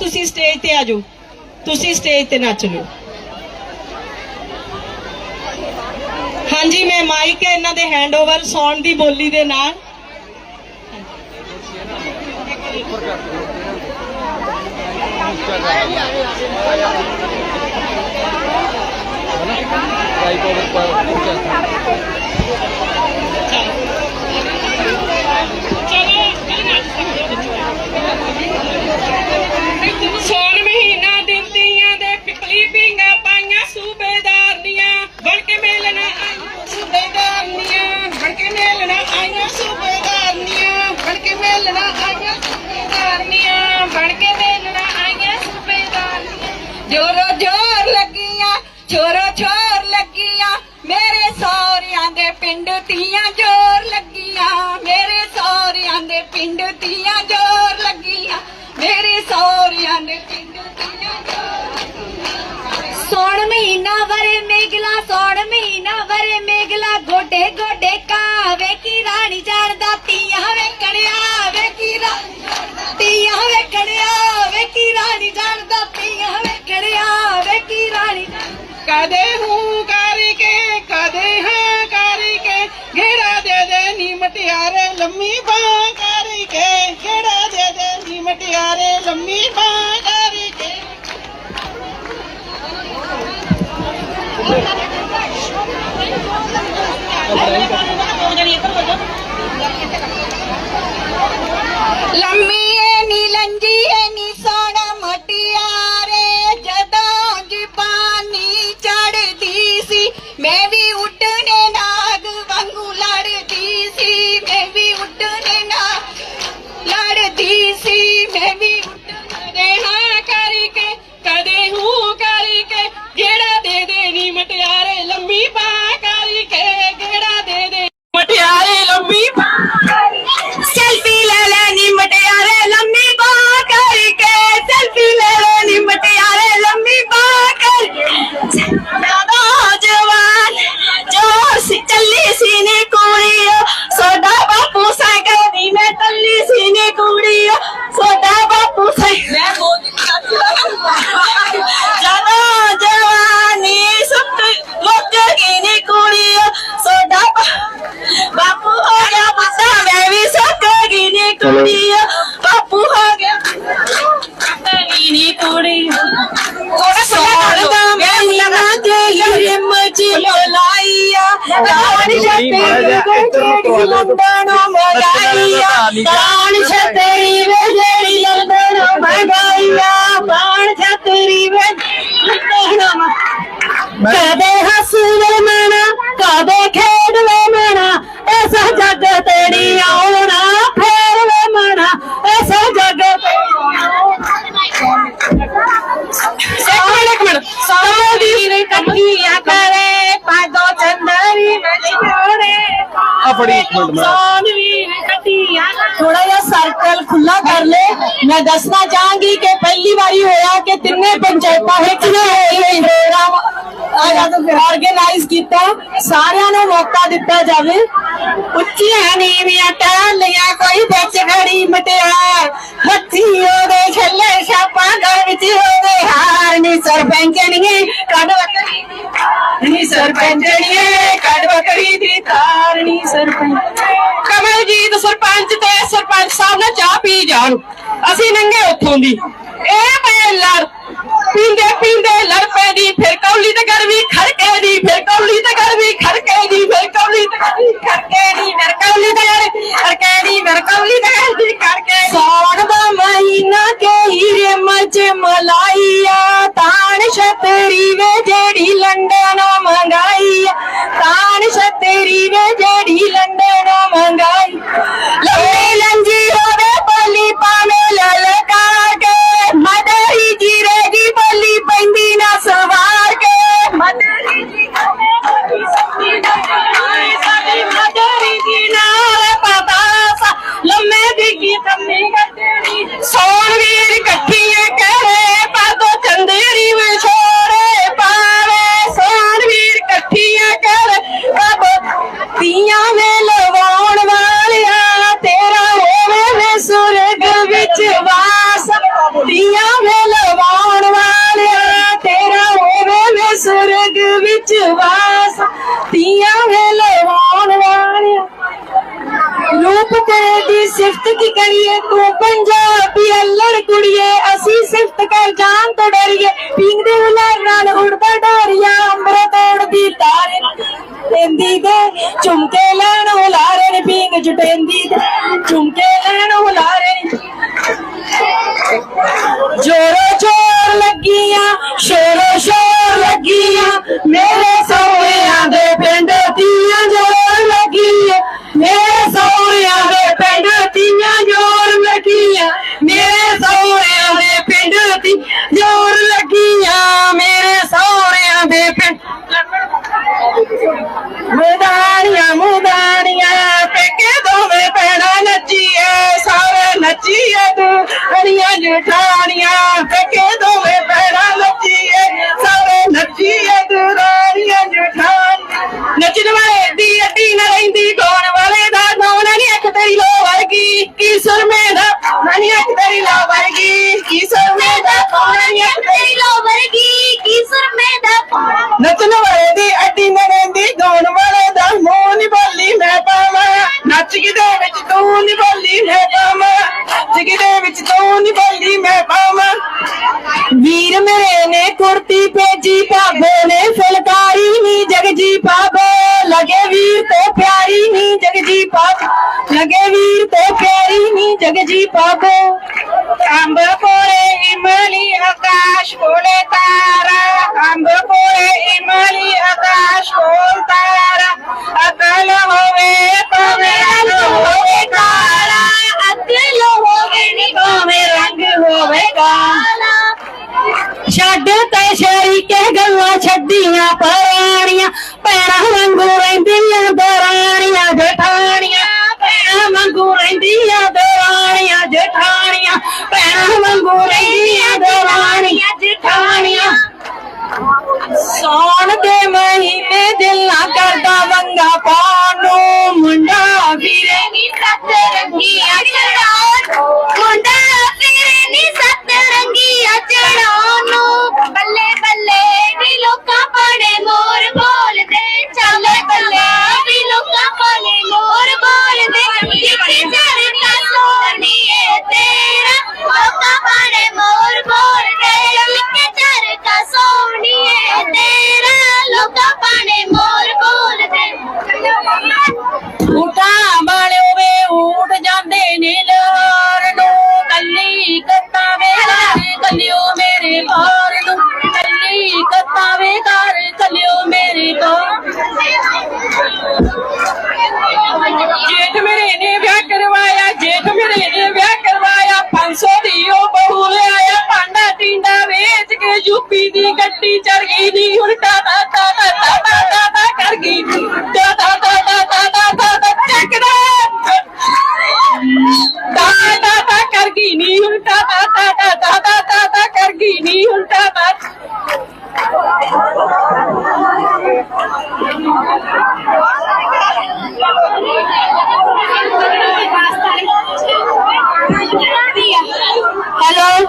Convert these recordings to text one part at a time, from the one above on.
ਤੁਸੀਂ ਸਟੇਜ ਤੇ ਆ ਜਾਓ। ਤੁਸੀਂ ਸਟੇਜ ਤੇ ਨੱਚ ਲਓ। ਹਾਂਜੀ, ਮੈਂ ਮਾਈਕ ਇਹਨਾਂ ਦੇ ਹੈਂਡਓਵਰ ਸੌਣ ਦੀ ਬੋਲੀ ਦੇ ਨਾਲ। ਸੌਣ ਮਹੀਨਾ ਦਿੰਦੀਆਂ ਦੇ ਪਿਪਲੀ ਪਿੰਗਾ ਪਾਈਆਂ ਸੂਬੇਦਾਰ ਦੀਆਂ ਬਣ ਕੇ ਮੇਲਣਾ ਆਈਆਂ। ਸੂਬੇਦਾਰ ਦੀਆਂ ਬਣ ਕੇ ਮੇਲਣਾ ਆਈਆਂ। ਸੂਬੇਦਾਰ ਦੀਆਂ ਬਣ ਕੇ ਮੇਲਣਾ ਆਈਆਂ। ਸੂਬੇਦਾਰ ਦੀਆਂ ਬਣ ਕੇ ਮੇਲਣਾ ਆਈਆਂ। ਸੂਬੇਦਾਰ ਜੋਰੋ ਜੋਰ ਲੱਗੀਆਂ ਛੋਰੋ ਛੋਰ ਲੱਗੀਆਂ। ਮੇਰੇ ਸੌਰਿਆਂ ਦੇ ਪਿੰਡ ਤੀਆਂ ਲੰਮੀ ਬਾਹ ਕਰਕੇ ਘੇੜਾ ਦੇ ਦੇ ਮਟਿਆਰੇ ਲੰਮੀ ਬਾਹ ਕਰਕੇ। ਲੰਮੀ ਮਲਾਈਆ ਕਾਣ ਛਤਰੀ ਵੇ ਲੰਡਨ ਮਲਾਈਆ ਕਾਣ ਛਤਰੀ ਵੇ ਜਿਹੜੀ ਲੰਡਨ ਮਲਾਈਆ ਕਾਣ ਛਤਰੀ ਵੇ ਲੰਡਨ ਕਦੇ ਹੱਸਵੇ ਮਨਾ ਕਦੇ ਥੋੜਾ ਜਿਹਾ ਸਰਕਲ ਖੁੱਲਾ ਕਰ ਲੈ ਮੈਂ ਦੱਸਣਾ ਚਾਹਾਂਗੀ ਕਿ ਪਹਿਲੀ ਵਾਰੀ ਹੋਇਆ ਕਿ ਤਿੰਨੇ ਪੰਚਾਇਤਾਂ ਇੱਕ ਨੇ ਪ੍ਰੋਗਰਾਮ ਆਰਗੇਨਾਈਜ਼ ਕੀਤਾ। ਸਾਰਿਆਂ ਨੂੰ ਮੌਕਾ ਦਿੱਤਾ ਜਾਵੇ। ਉੱਚੀਆਂ ਨੀਵੀਆਂ ਟਾਲੀਆਂ ਕੋਈ ਵਿੱਚ ਖੜੀ ਮਟਿਆ ਹੱਥੀ ਉਹਦੇ ਛੱਲੇ ਛਾਪਾਂ ਘਰ ਵਿੱਚ ਉਹਦੇ ਹਾਰ ਨੀ ਸਰਪੰਚਣੀਏ, ਕੱਢ ਬੱਕਰੀ ਨੀ ਸਰਪੰਚਣੀਏ, ਕੱਢ ਬੱਕਰੀ ਦੀ ਤਾਰ ਸਰਪੰਚ ਸਰਪੰਚ ਤੇ ਸਰਪੰਚ ਸਾਹਿਬ ਨਾਲ ਚਾਹ ਪੀ ਜਾਣ। ਅਸੀਂ ਨੰਗੇ ਉੱਥੋਂ ਦੀ। ਇਹ ਪਏ ਲੜ, ਪੀਂਦੇ ਪੀਂਦੇ ਲੜ ਪਏ ਦੀ, ਫਿਰ ਕੌਲੀ ਤੇ ਗਰਮੀ ਖੜਕੇ ਦੀ, ਫਿਰ ਕੌਲੀ ਤੇ ਗਰਮੀ ਖੜਕੇ ਦੀ, ਫਿਰ ਕੌਲੀ ਤੇ ਗਰਮੀ ਖੜਕੇ ਦੀ, ਫਿਰ ਕੌਲੀ ਤੇ ਖੜਕੇ ਦੀ, ਫਿਰ ਕੌਲੀ ਤੇ ਗਰਮੀ ਖੜਕੇ ਦੀ। ਦਾ ਮਹੀਨਾ ਕੇ ਹੀਰੇ ਮਚ ਮਲਾਈਆ। ਤਾਣ ਛਤਰੀ ਵੇ ਜਿਹੜੀ ਲੰਡਨ ਮੰਗਾਈਆ ਤਾਣ ਛਤਰੀ ਵੇ ਜਿਹੜੀ ਲੰਡਨ ਮੰਗਾਈ ਸਿਫਤ ਤੂੰ ਪੰਜਾਬੀ ਅਲੜ ਕੁੜੀਏ, ਅਸੀਂ ਸਿਫਤ ਕਰ ਜਾਨ ਤੋਂ ਡਰੀਏ। ਪਿੰਗ ਦੇ ਹੁਲਾਰ ਨਾਲ ਉੜਦਾ ਡੋਰੀਆ, ਅੰਮ੍ਰਿਤ ਉੜਦੀ ਤਾਰੇ। ਲੈਂਦੀ ਦੇ ਝੁਮਕੇ ਲੈਣ ਹੁਲਾਰੇ ਨੇ ਪਿੰਗ ਜੁਟੇਂਦੀ ਦੇ। ਝੁਮਕੇ ਲੈਣ ਹੁਲਾਰੇ ਅੜੀਆਂ ਜਠਾਣੀਆਂ ਦੋਵੇਂ ਭੈਣਾਂ ਨੱਚੀਏ ਸਾਰੇ ਨੱਚੀਏ ਤੂੰ ਰਾਣੀਆਂ ਨੱਚਣ ਵਾਲੇ ਦੀ ਅੱਡੀ ਨਾ ਰਹਿੰਦੀ, ਗਾਉਣ ਵਾਲੇ ਦਾ ਗਾਉਣ ਨਹੀਂ ਅੱਖ ਤੇਰੀ ਲੋ ਵਰਗੀ। ਕੀ ਸੁਰਮੇ ਦਾ ਨਹੀਂ ਅੱਖ ਤੇਰੀ ਲੋ ਵਰਗੀ। ਕੀ ਸੁਰਮੇ ਦਾ ਗਾਉਣ ਨਹੀਂ ਅੱਖ ਤੇਰੀ ਲੋ ਵਰਗੀ। ਕੀ ਸੁਰਮੇ ਦਾ ਨੱਚਣ ਵਾਲੇ ਦੀ ਅੱਡੀ ਨਾ ਰਹਿੰਦੀ ਗਾਉਣ ਵਾਲੇ ਦਾ ਮੂੰਹ ਨਹੀਂ ਬੋਲੀ ਮੈਂ ਪਾਵਾਂ ਨੱਚ ਵਿੱਚ ਤੂੰ ਨਿਭਾਲੀ ਬੋਲੀ ਮੈਂ ਪਾਵਾਂ ਨੱਚ ਵਿੱਚ ਤੂੰ ਨਹੀਂ ਮੈਂ ਪਾਵਾਂ ਵੀਰ ਮੇਰੇ ਨੇ ਕੁਰਤੀ ਭੇਜੀ, ਭਾਬੇ ਨੇ ਫੁਲਕਾਰੀ ਨੀ ਜਗਜੀ ਪਾਬੋ ਲਗੇ ਵੀਰ ਤੇ ਪਿਆਰੀ ਨੀ ਜਗਜੀ ਪਾਬੋ ਲਗੇ ਵੀਰ ਤੇ ਪਿਆਰੀ ਨੀ ਜਗਜੀ ਪਾਬੋ ਜਠਾਣੀਆਂ ਪੈਰਾਂ ਵਾਂਗੂ ਰਹਿੰਦੀਆਂ ਦਰਾਣੀਆਂ ਜਠਾਣੀਆਂ। ਸੌਣ ਦੇ ਮਹੀਨੇ ਦਿਲ ਨਾ ਕਰਦਾ ਵੰਗਾ ਪਾਉਣ ਨੂੰ। ਮੁੰਡਾ ਵੀਰੇ ਨੀ ਸੱਤ ਰੰਗੀਆਂ ਚੜਾਉਣ। ਮੁੰਡਾ ਵੀਰੇ ਨੀ ਸੱਤ ਰੰਗੀਆਂ ਚੜਾਉਣ। ਵੇਚ ਕੇ ਯੂਪੀ ਦੀ ਗੱਡੀ ਚੜ ਗਈ ਦੀ ਉਲਟਾ ਦਾ ਦਾ ਦਾ ਦਾ ਦਾ ਦਾ ਦਾ ਕਰ ਗਈ ਦਾ ਦਾ ਦਾ ਦਾ ਦਾ ਦਾ ਦਾ ਦਾ ਚੱਕਦਾ ਦਾ ਦਾ ਦਾ ਕਰ ਗਈ ਨੀ ਉਲਟਾ ਦਾ ਦਾ ਦਾ ਦਾ ਦਾ ਦਾ ਦਾ ਕਰ ਗਈ ਨੀ ਉਲਟਾ ਦਾ ਹੈਲੋ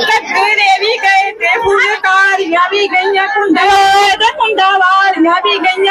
ਕੱਕੜੇ ਵੀ ਕਾਰੀਆਂ ਵੀ ਗਈਆਂ ਕੁੰਡਾ ਤੇ ਕੁੰਡਾ ਵਾਲੀਆਂ ਵੀ ਗਈਆਂ।